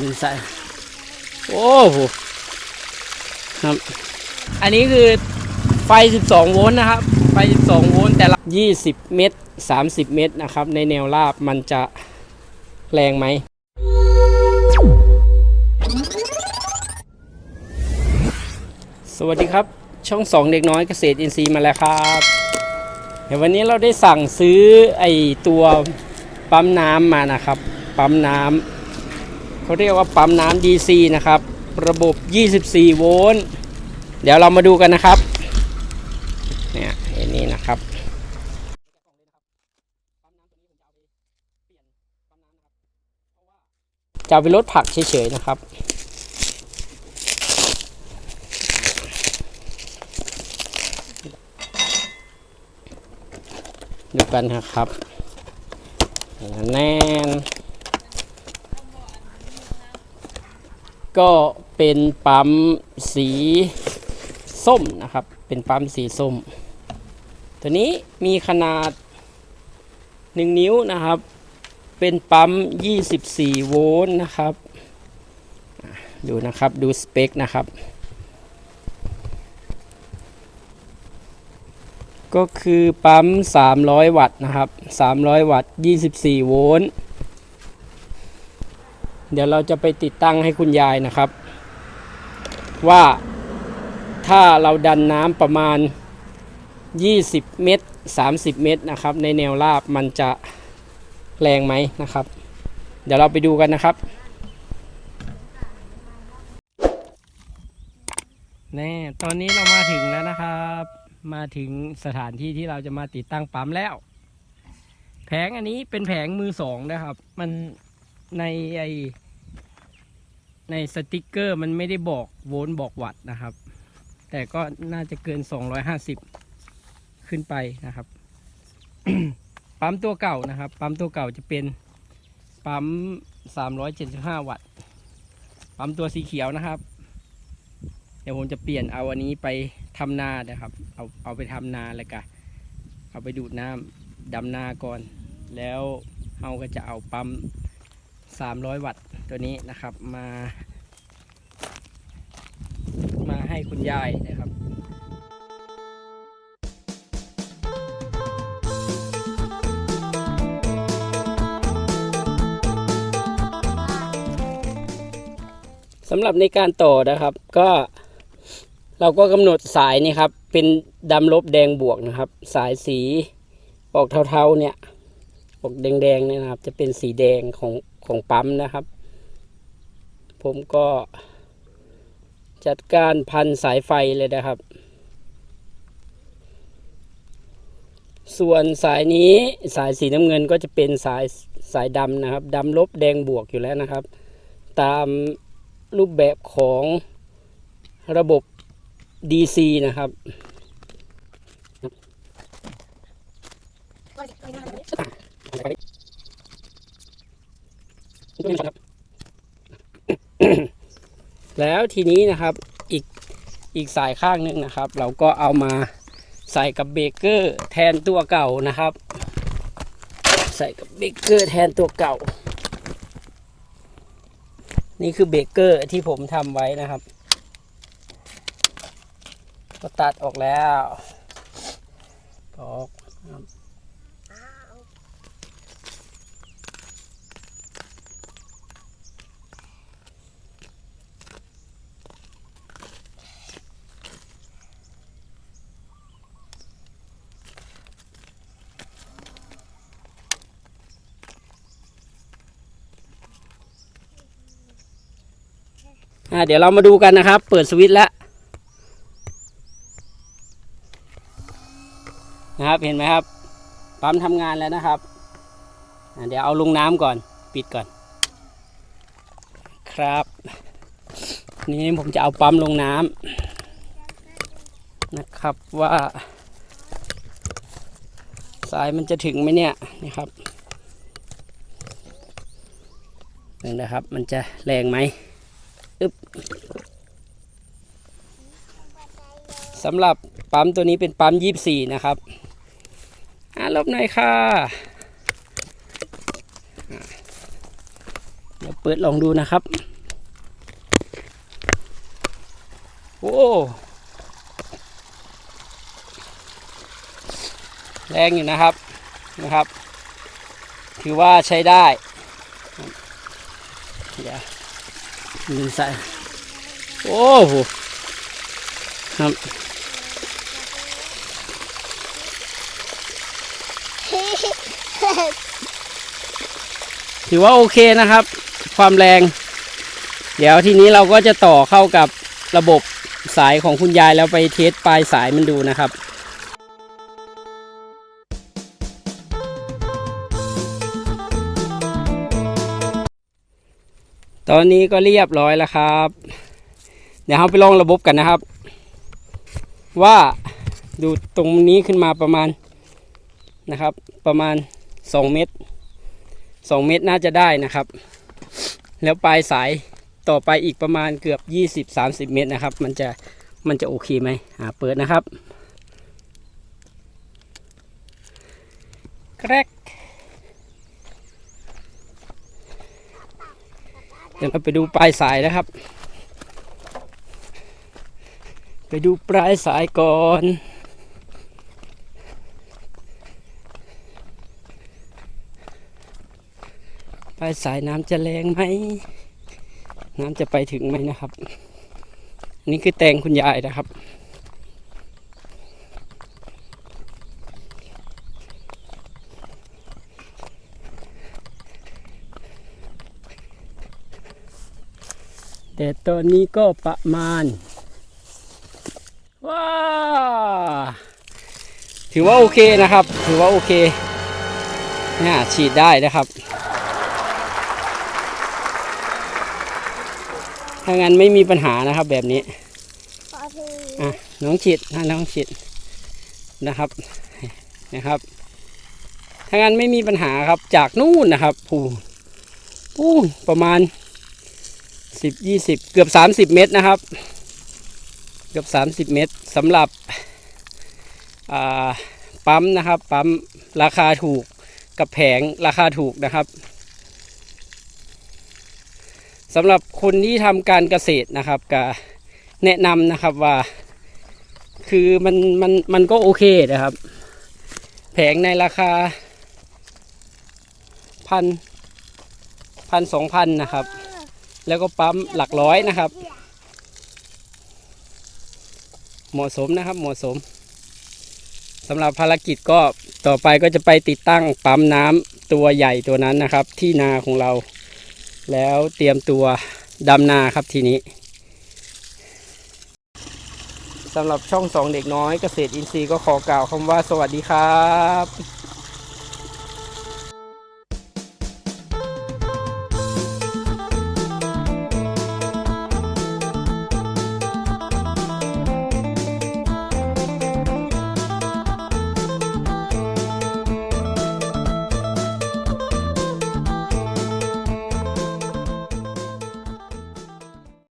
ดึงสายโอ้โหครับ อันนี้คือไฟ 12 โวลต์นะครับ ไฟ 12 โวลต์แต่ละ 20 เมตร 30 เมตรนะครับ ในแนวราบมันจะแรงไหมสวัสดีครับ ช่องสองเด็กน้อยเกษตรอินทรีย์มาแล้วครับเดี๋ยววันนี้เราได้สั่งซื้อไอตัวปั๊มน้ำมานะครับ ปั๊มน้ำ เขาเรียกว่าปั๊มน้ำ DC นะครับ ระบบ 24 โวลต์ เดี๋ยวเรามาดูกันนะครับ เนี่ยอันนี้นะครับจะเอาไปลดผักเฉยๆนะครับ ดูกันนะครับแน่น ก็เป็นปั๊มสีส้มนะครับ เป็นปั๊มสีส้ม ตัวนี้มีขนาด 1 นิ้วนะครับ เป็นปั๊ม 24 โวลต์นะครับ ดูนะครับ ดูสเปคนะครับ ก็คือปั๊ม 300 วัตต์นะครับ 300 วัตต์ 24 โวลต์ เดี๋ยวเราจะไปติดตั้งให้คุณยายนะครับ ว่าถ้าเราดันน้ำประมาณ 20 เมตร 30 เมตรนะครับ ในแนวราบมันจะแรงไหมนะครับ เดี๋ยวเราไปดูกันนะครับ แน่ตอนนี้เรามาถึงแล้วนะครับ มาถึงสถานที่ที่เราจะมาติดตั้งปั๊มแล้ว แผงอันนี้เป็นแผงมือสองนะครับ มันในไอ ในสติกเกอร์มันไม่ได้บอกโวลต์บอกวัตต์นะครับ แต่ก็น่าจะเกิน 250 ขึ้นไปนะครับ ปั๊มตัวเก่านะครับ ปั๊มตัวเก่าจะเป็นปั๊ม 375 วัตต์ ปั๊มตัวสีเขียวนะครับ เดี๋ยวผมจะเปลี่ยนเอาอันนี้ไปทำนานะครับ เอาเอาไปทำนาแล้วก็เอาไปดูดน้ำดำนาก่อน แล้วเราก็จะเอาปั๊ม 300 วัตต์ตัวนี้นะครับมามา ให้คุณยายนะครับสำหรับในการต่อนะครับก็เราก็กำหนดสายนี่ครับ เป็นดำลบแดงบวกนะครับ สายสีออกเทาๆเนี่ยออกแดงๆเนี่ยนะครับ จะเป็นสีแดงของของปั๊มนะครับ ผมก็ จัดการพันสายไฟเลยนะครับ ส่วนสายนี้สายสีน้ำเงินก็จะเป็นสายสายดำนะครับดำลบแดงบวกอยู่แล้วนะครับ ตามรูปแบบของระบบ DC นะครับ แล้วทีนี้นะครับอีกอีกสายข้างหนึงนะครับ เราก็เอามาใส่กับเบเกอร์แทนตัวเก่านะครับ ใส่กับเบเกอร์แทนตัวเก่า นี่คือเบเกอร์ที่ผมทำไว้นะครับ ก็ตัดออกแล้วออกครับอ่า เดี๋ยวเรามาดูกันนะครับ เปิดสวิตช์แล้วนะครับเห็นไหมครับปั๊มทำงานแล้วนะครับเดี๋ยวเอาลงน้ำก่อนปิดก่อน ครับนี่ผมจะเอาปั๊มลงน้ำนะครับว่าสายมันจะถึงไหมเนี่ยนี่ครับนี่นะครับ มันจะแรงไหม สำหรับปั๊มตัวนี้เป็นปั๊มยี่สี่นะครับอ่าลบหน่อยค่ะอะเดี๋ยวเปิดลองดูนะครับ โอ้แรงอยู่นะครับนะครับ ถือว่าใช้ได้ เดี๋ยวดึงใส่ โอ้โหครับถือว่าโอเคนะครับ ความแรง เดี๋ยวทีนี้เราก็จะต่อเข้ากับระบบสายของคุณยายแล้วไปเทสปลายสายมันดูนะครับตอนนี้ก็เรียบร้อยแล้วครับ เดี๋ยวเราไปลองระบบกันนะครับ ว่าดูตรงนี้ขึ้นมาประมาณนะครับ ประมาณ 2 เมตร 2 เมตรน่าจะได้นะครับ แล้วปลายสายต่อไปอีกประมาณเกือบ 20-30 เมตรนะครับ มันจะมันจะโอเคไหมอ่าเปิดนะครับแกรกเดี๋ยวเราไปดูปลายสายนะครับ ไปดูปลายสายก่อนปลายสายน้ำจะแรงไหม น้ำจะไปถึงไหมนะครับนนี่คือแตงคุณยายนะครับแต่ตอนนี้ก็ประมาณ ถือว่าโอเคนะครับ ถือว่าโอเคเนี่ยฉีดได้นะครับ ถ้างั้นไม่มีปัญหานะครับแบบนี้อะน้องฉีดนะน้องฉีดนะครับนะครับ ถ้างั้นไม่มีปัญหาครับจากนู่นนะครับผูปูประมาณสิบยี่สิบเกือบสามสิบเมตรนะครับ เกือบสามสิบเมตรสำหรับปั๊มนะครับ ปั๊มราคาถูกกับแผงราคาถูกนะครับสำหรับคนที่ทำการเกษตรนะครับก็แนะนำนะครับว่า คือมันมันมันก็โอเคนะครับ แผงในราคาพันพันสองพันนะครับ แล้วก็ปั๊มหลักร้อยนะครับ เหมาะสมนะครับเหมาะสมสำหรับภารกิจก็ต่อไปก็จะไปติดตั้งปั๊มน้ำตัวใหญ่ตัวนั้นนะครับ ที่นาของเรา แล้วเตรียมตัวดำนาครับทีนี้สำหรับช่องสองเด็กน้อยเกษตรอินทรีย์ก็ขอกล่าวคำว่าสวัสดีครับ